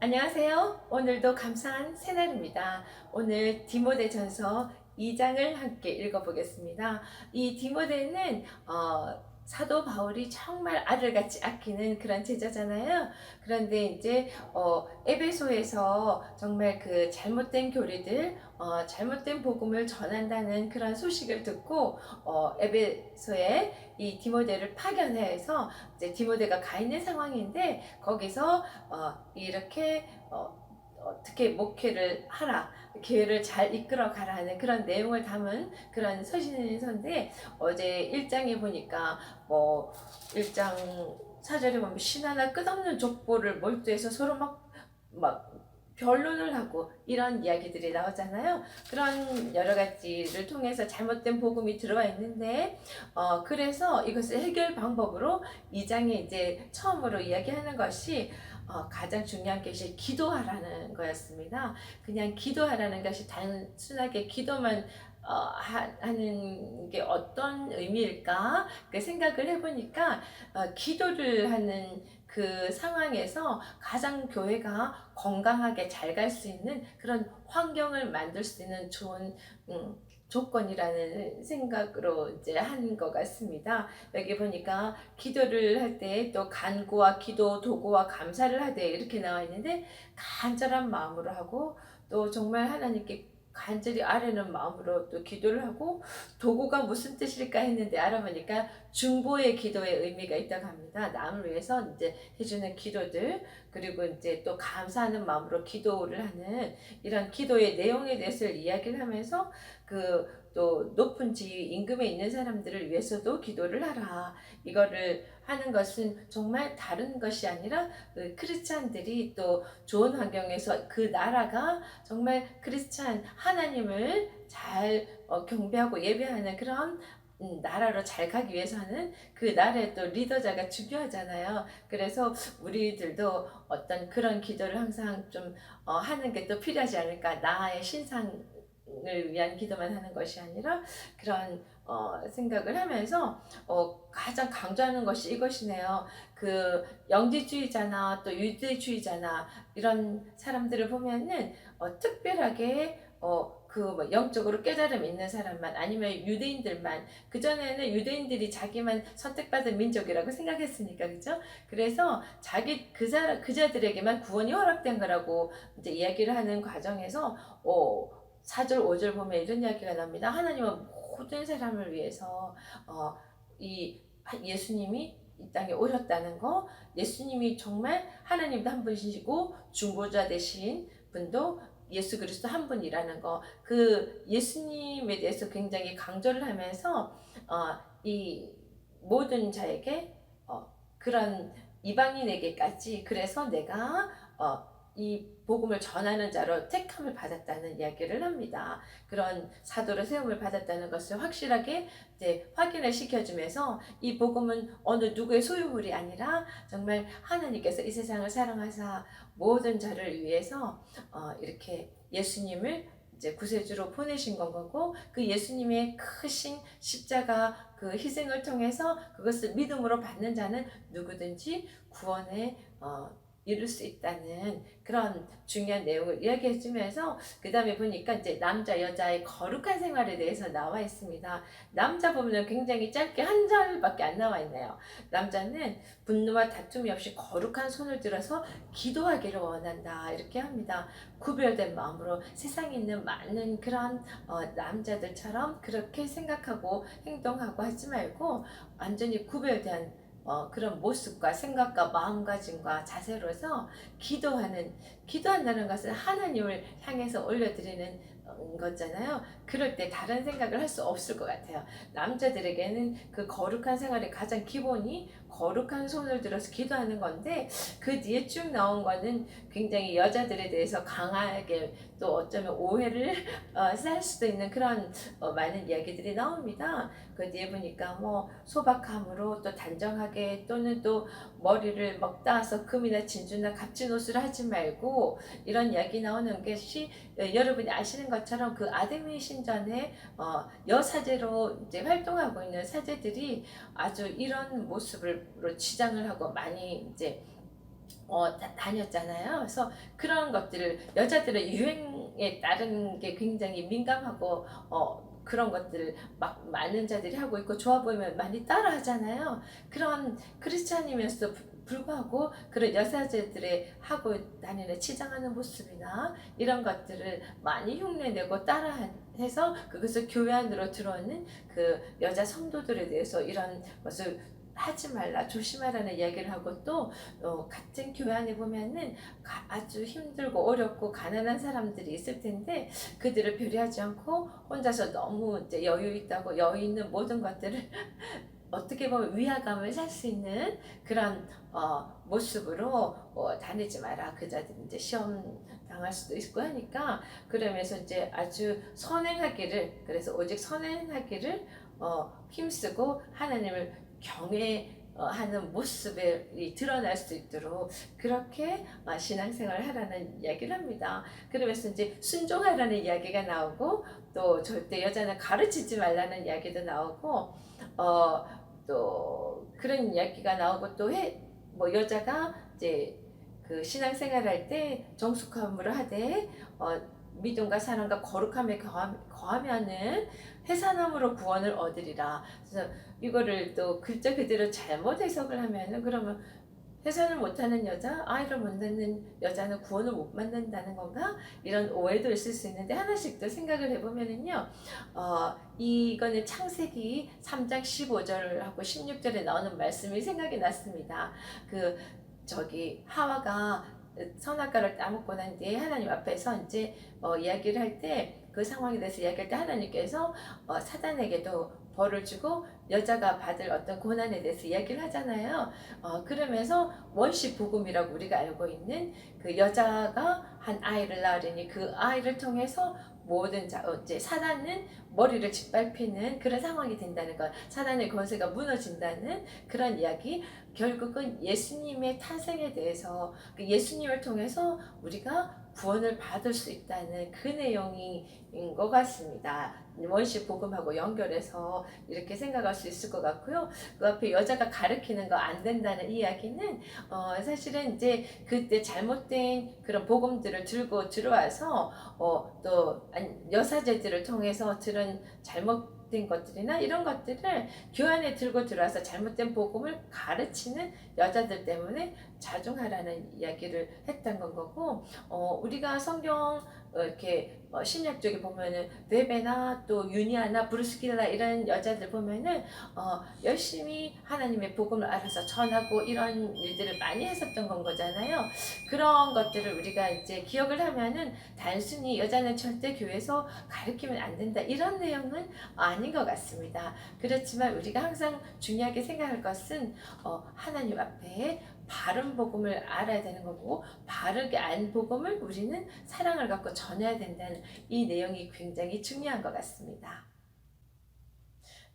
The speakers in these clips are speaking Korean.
안녕하세요. 오늘도 감사한 새날입니다. 오늘 디모데전서 2장을 함께 읽어보겠습니다. 이 디모데는 어, 사도 바울이 정말 아들 같이 아끼는 그런 제자잖아요. 그런데 이제 어, 에베소에서 정말 그 잘못된 교리들, 어, 잘못된 복음을 전한다는 그런 소식을 듣고 어, 에베소에 이 디모데를 파견해서 이제 디모데가 가 있는 상황인데 거기서 어, 이렇게 어, 어떻게 목회를 하라, 교회를 잘 이끌어 가라는 그런 내용을 담은 그런 서신서인데 어제 1장에 보니까 뭐 1장 사절에 보면 신하나 끝없는 족보를 몰두해서 서로 막, 막 변론을 하고 이런 이야기들이 나오잖아요. 그런 여러 가지를 통해서 잘못된 복음이 들어와 있는데, 어, 그래서 이것을 해결 방법으로 이 장에 이제 처음으로 이야기하는 것이 어, 가장 중요한 것이 기도하라는 거였습니다. 그냥 기도하라는 것이 단순하게 기도만 어, 하, 하는 게 어떤 의미일까? 그 생각을 해보니까 어, 기도를 하는 그 상황에서 가장 교회가 건강하게 잘 갈 수 있는 그런 환경을 만들 수 있는 좋은 음, 조건이라는 생각으로 이제 한것 같습니다. 여기 보니까 기도를 할 때 또 간구와 기도, 도구와 감사를 하되 이렇게 나와 있는데 간절한 마음으로 하고 또 정말 하나님께 간절히 아뢰는 마음으로 또 기도를 하고 도구가 무슨 뜻일까 했는데 알아보니까 중보의 기도의 의미가 있다고 합니다. 남을 위해서 이제 해주는 기도들 그리고 이제 또 감사하는 마음으로 기도를 하는 이런 기도의 내용에 대해서 이야기를 하면서 그 또 높은 지위 임금에 있는 사람들을 위해서도 기도를 하라. 이거를 하는 것은 정말 다른 것이 아니라 그 크리스찬들이 또 좋은 환경에서 그 나라가 정말 크리스찬 하나님을 잘 어, 경배하고 예배하는 그런 음, 나라로 잘 가기 위해서는 그 나라의 또 리더자가 중요하잖아요. 그래서 우리들도 어떤 그런 기도를 항상 좀 어, 하는 게 또 필요하지 않을까. 나의 신상을 위한 기도만 하는 것이 아니라 그런 어, 생각을 하면서 어, 가장 강조하는 것이 이것이네요. 그 영지주의자나 또 유대주의자나 이런 사람들을 보면은 어, 특별하게 어, 그뭐 영적으로 깨달음 있는 사람만 아니면 유대인들만 그 전에는 유대인들이 자기만 선택받은 민족이라고 생각했으니까 그죠? 그래서 자기 그 사람 그자들에게만 구원이 허락된 거라고 이제 이야기를 하는 과정에서 어 4절 5절 보면 이런 이야기가 납니다. 하나님은 모든 사람을 위해서 어 이 예수님이 이 땅에 오셨다는 거, 예수님이 정말 하나님도 한 분이시고 중보자 되신 분도 예수 그리스도 한 분이라는 거, 그 예수님에 대해서 굉장히 강조를 하면서 어, 이 모든 자에게 어, 그런 이방인에게까지 그래서 내가 어, 이 복음을 전하는 자로 택함을 받았다는 이야기를 합니다. 그런 사도로 세움을 받았다는 것을 확실하게 이제 확인을 시켜주면서 이 복음은 어느 누구의 소유물이 아니라 정말 하나님께서 이 세상을 사랑하사 모든 자를 위해서 어, 이렇게 예수님을 이제 구세주로 보내신 건 거고 그 예수님의 크신 십자가 그 희생을 통해서 그것을 믿음으로 받는 자는 누구든지 구원에 어, 이룰 수 있다는 그런 중요한 내용을 이야기해 주면서 그 다음에 보니까 이제 남자 여자의 거룩한 생활에 대해서 나와 있습니다. 남자 보면 굉장히 짧게 한 절밖에 안 나와 있네요. 남자는 분노와 다툼이 없이 거룩한 손을 들어서 기도하기를 원한다 이렇게 합니다. 구별된 마음으로 세상에 있는 많은 그런 어, 남자들처럼 그렇게 생각하고 행동하고 하지 말고 완전히 구별된 어, 그런 모습과 생각과 마음가짐과 자세로서 기도하는 기도한다는 것은 하나님을 향해서 올려드리는 어, 거잖아요. 그럴 때 다른 생각을 할 수 없을 것 같아요. 남자들에게는 그 거룩한 생활의 가장 기본이 거룩한 손을 들어서 기도하는 건데 그 뒤에 쭉 나온 거는 굉장히 여자들에 대해서 강하게 또 어쩌면 오해를 어, 살 수도 있는 그런 어, 많은 이야기들이 나옵니다. 그 뒤에 보니까 뭐 소박함으로 또 단정하게 또는 또 머리를 먹 따서 금이나 진주나 값진 옷을 하지 말고 이런 이야기 나오는 것이 어, 여러분이 아시는 것처럼 그 아데미 신전에 어, 여사제로 이제 활동하고 있는 사제들이 아주 이런 모습으 로 치장을 하고 많이 이제 어, 다, 다녔잖아요. 그래서 그런 것들을 여자들의 유행에 따른 게 굉장히 민감하고 어, 그런 것들을 막 많은 자들이 하고 있고 좋아 보이면 많이 따라 하잖아요. 그런 크리스찬이면서도 불- 불구하고 그런 여사제들의 하고 다니는 치장하는 모습이나 이런 것들을 많이 흉내내고 따라해서 그것을 교회 안으로 들어오는 그 여자 성도들에 대해서 이런 것을 하지 말라 조심하라는 이야기를 하고 또 어, 같은 교회 안에 보면은 가- 아주 힘들고 어렵고 가난한 사람들이 있을 텐데 그들을 배려하지 않고 혼자서 너무 이제 여유 있다고 여유 있는 모든 것들을 어떻게 보면 위화감을 살 수 있는 그런 어, 모습으로 어, 다니지 마라. 그자들이 이제 시험 당할 수도 있고 하니까 그러면서 이제 아주 선행하기를 그래서 오직 선행하기를 어, 힘쓰고 하나님을 경외하는 모습이 드러날 수 있도록 그렇게 어, 신앙생활을 하라는 이야기를 합니다. 그러면서 이제 순종하라는 이야기가 나오고 또 절대 여자는 가르치지 말라는 이야기도 나오고 어, 또 그런 이야기가 나오고 또 해 뭐 여자가 이제 그 신앙생활 할 때 정숙함으로 하되 어, 믿음과 사랑과 거룩함에 거함, 거하면은 해산함으로 구원을 얻으리라. 그래서 이거를 또 글자 그대로 잘못 해석을 하면은 그러면 해산을 못하는 여자, 아이를 못 낳는 여자는 구원을 못 받는다는 건가? 이런 오해도 있을 수 있는데 하나씩 더 생각을 해보면은요, 어, 이거는 창세기 3장 15절하고 16절에 나오는 말씀이 생각이 났습니다. 그 저기 하와가 선악과를 따먹고 난 뒤에 하나님 앞에서 이제 어, 이야기를 할 때 그 상황에 대해서 이야기할 때 하나님께서 어, 사단에게도 벌을 주고 여자가 받을 어떤 고난에 대해서 이야기를 하잖아요. 어, 그러면서 원시 복음이라고 우리가 알고 있는 그 여자가 한 아이를 낳으니 그 아이를 통해서 모든 자, 어, 이제 사단은 머리를 짓밟히는 그런 상황이 된다는 것, 사단의 권세가 무너진다는 그런 이야기, 결국은 예수님의 탄생에 대해서 그 예수님을 통해서 우리가 구원을 받을 수 있다는 그 내용인 것 같습니다. 원시 복음하고 연결해서 이렇게 생각할 수 있을 것 같고요. 그 앞에 여자가 가르치는 거 안 된다는 이야기는 어, 사실은 이제 그때 잘못된 그런 복음들을 들고 들어와서 어, 또 아니, 여사제들을 통해서 들은 잘못 된 것들이나 이런 것들을 교환에 들고 들어와서 잘못된 복음을 가르치는 여자들 때문에 자중하라는 이야기를 했던 건 거고 어, 우리가 성경 어, 이렇게 어, 신약 쪽에 보면은 레베나 또 유니아나 브루스길라 이런 여자들 보면은 어, 열심히 하나님의 복음을 알아서 전하고 이런 일들을 많이 했었던 건 거잖아요. 그런 것들을 우리가 이제 기억을 하면은 단순히 여자는 절대 교회에서 가르치면 안 된다 이런 내용은 아닌 것 같습니다. 그렇지만 우리가 항상 중요하게 생각할 것은 어, 하나님 앞에 바른 복음을 알아야 되는 거고 바르게 안 복음을 우리는 사랑을 갖고 전해야 된다는 이 내용이 굉장히 중요한 것 같습니다.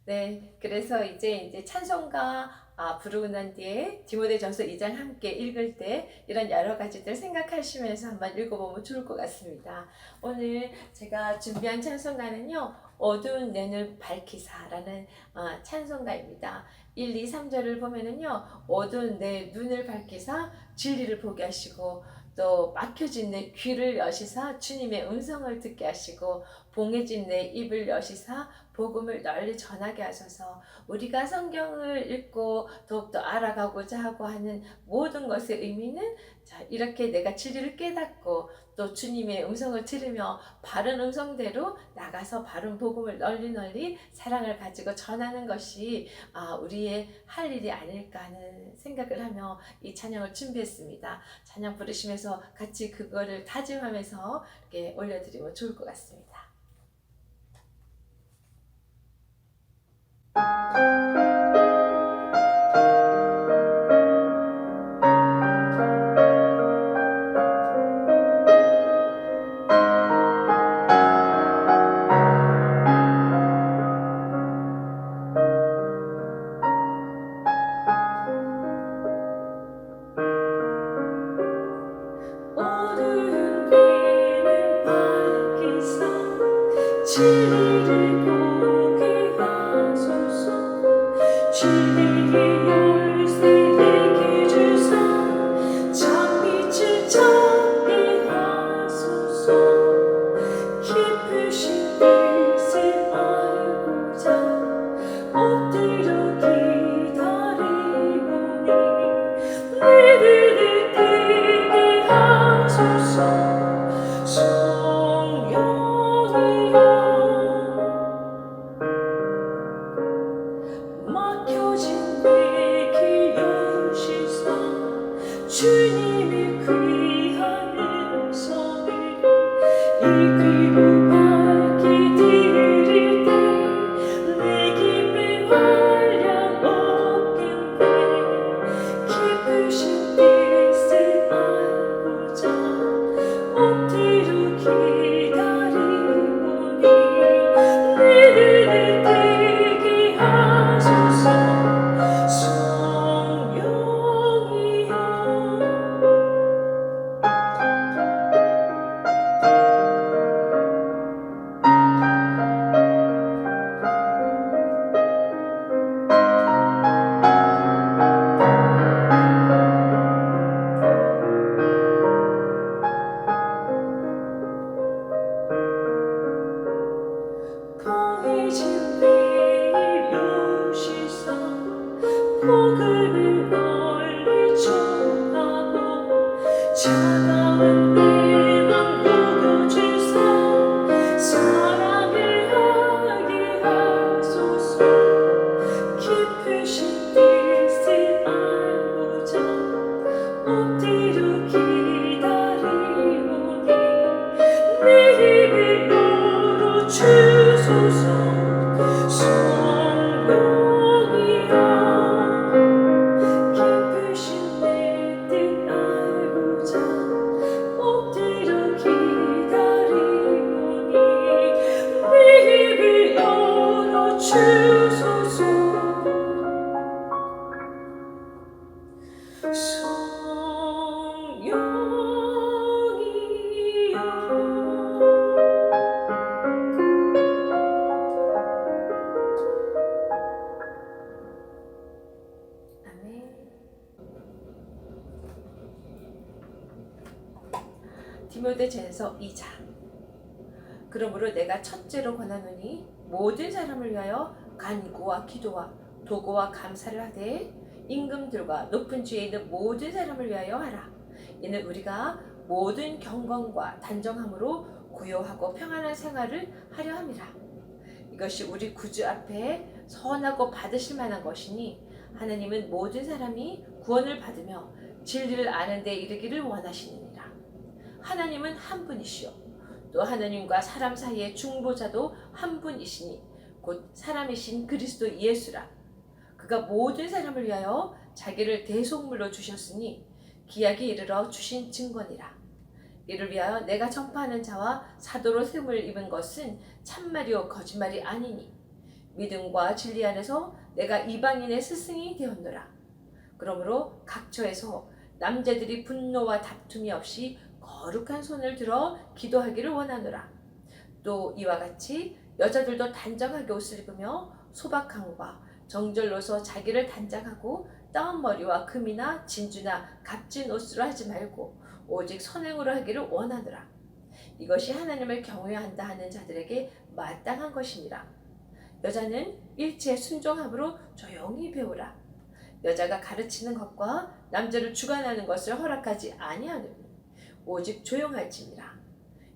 네, 그래서 이제 이제 찬송가 아, 부르고 난 뒤에 디모데전서 2장 함께 읽을 때 이런 여러 가지들 생각하시면서 한번 읽어보면 좋을 것 같습니다. 오늘 제가 준비한 찬송가는요, 어두운 내눈 밝히사라는 어, 찬송가입니다. 1, 2, 3절을 보면은요, 어두운 내 눈을 밝히사 진리를 보게 하시고, 또 막혀진 내 귀를 여시사 주님의 음성을 듣게 하시고, 봉해진 내 입을 여시사 복음을 널리 전하게 하셔서 우리가 성경을 읽고 더욱더 알아가고자 하고 하는 모든 것의 의미는 자, 이렇게 내가 진리를 깨닫고 또 주님의 음성을 들으며 바른 음성대로 나가서 바른 복음을 널리 널리 사랑을 가지고 전하는 것이 아, 우리의 할 일이 아닐까 하는 생각을 하며 이 찬양을 준비했습니다. 찬양 부르시면서 같이 그거를 다짐하면서 이렇게 올려드리면 좋을 것 같습니다. 열 디모데전서 2장. 그러므로 내가 첫째로 권하노니 모든 사람을 위하여 간구와 기도와 도구와 감사를 하되 임금들과 높은 지에 있는 모든 사람을 위하여 하라. 이는 우리가 모든 경건과 단정함으로 고요하고 평안한 생활을 하려 함이라. 이것이 우리 구주 앞에 선하고 받으실 만한 것이니 하나님은 모든 사람이 구원을 받으며 진리를 아는 데 이르기를 원하시느니라. 하나님은 한 분이시요. 또 하나님과 사람 사이의 중보자도 한 분이시니 곧 사람이신 그리스도 예수라. 그가 모든 사람을 위하여 자기를 대속물로 주셨으니 기약이 이르러 주신 증거니라. 이를 위하여 내가 전파하는 자와 사도로 셈을 입은 것은 참말이요 거짓말이 아니니 믿음과 진리 안에서 내가 이방인의 스승이 되었노라. 그러므로 각처에서 남자들이 분노와 다툼이 없이 거룩한 손을 들어 기도하기를 원하노라. 또 이와 같이 여자들도 단정하게 옷을 입으며 소박함과 정절로서 자기를 단장하고 따은 머리와 금이나 진주나 값진 옷으로 하지 말고 오직 선행으로 하기를 원하노라. 이것이 하나님을 경외한다 하는 자들에게 마땅한 것이니라. 여자는 일체의 순종함으로 조용히 배우라. 여자가 가르치는 것과 남자를 주관하는 것을 허락하지 아니하느니 오직 조용할지니라.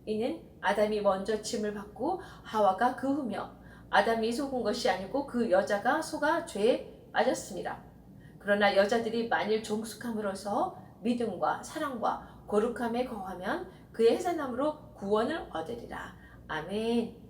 이는 아담이 먼저 침을 받고 하와가 그 후며 아담이 속은 것이 아니고 그 여자가 속아 죄에 빠졌습니다. 그러나 여자들이 만일 종숙함으로써 믿음과 사랑과 거룩함에 거하면 그의 해산함으로 구원을 얻으리라. 아멘.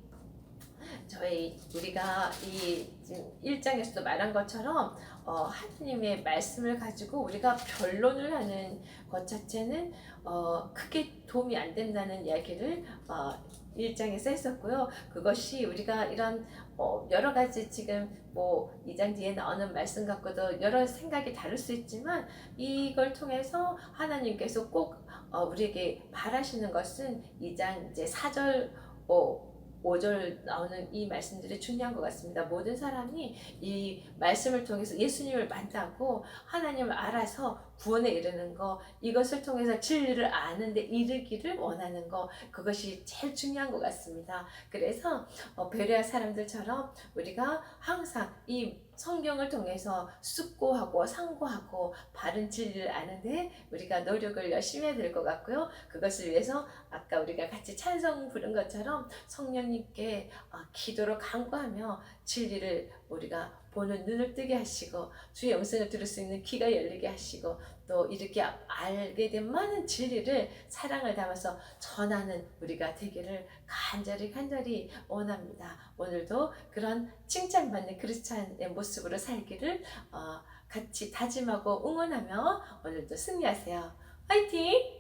저희 우리가 이 지금 1장에서도 말한 것처럼 어, 하나님의 말씀을 가지고 우리가 변론을 하는 것 자체는 어, 크게 도움이 안 된다는 이야기를 어, 1장에서 했었고요. 그것이 우리가 이런 어, 여러 가지 지금 뭐 2장 뒤에 나오는 말씀 갖고도 여러 생각이 다를 수 있지만 이걸 통해서 하나님께서 꼭 어, 우리에게 바라시는 것은 2장 이제 4절 어, 5절 나오는 이 말씀들이 중요한 것 같습니다. 모든 사람이 이 말씀을 통해서 예수님을 만나고 하나님을 알아서 구원에 이르는 거, 이것을 통해서 진리를 아는데 이르기를 원하는 거, 그것이 제일 중요한 것 같습니다. 그래서 어, 베레아 사람들처럼 우리가 항상 이 성경을 통해서 숙고하고 상고하고 바른 진리를 아는데 우리가 노력을 열심히 해야 될 것 같고요. 그것을 위해서 아까 우리가 같이 찬송 부른 것처럼 성령님께 어, 기도로 간구하며 진리를 우리가 보는 눈을 뜨게 하시고 주의 영성을 들을 수 있는 귀가 열리게 하시고 또 이렇게 알게 된 많은 진리를 사랑을 담아서 전하는 우리가 되기를 간절히 간절히 원합니다. 오늘도 그런 칭찬받는 크리스찬의 모습으로 살기를 어, 같이 다짐하고 응원하며 오늘도 승리하세요. 화이팅!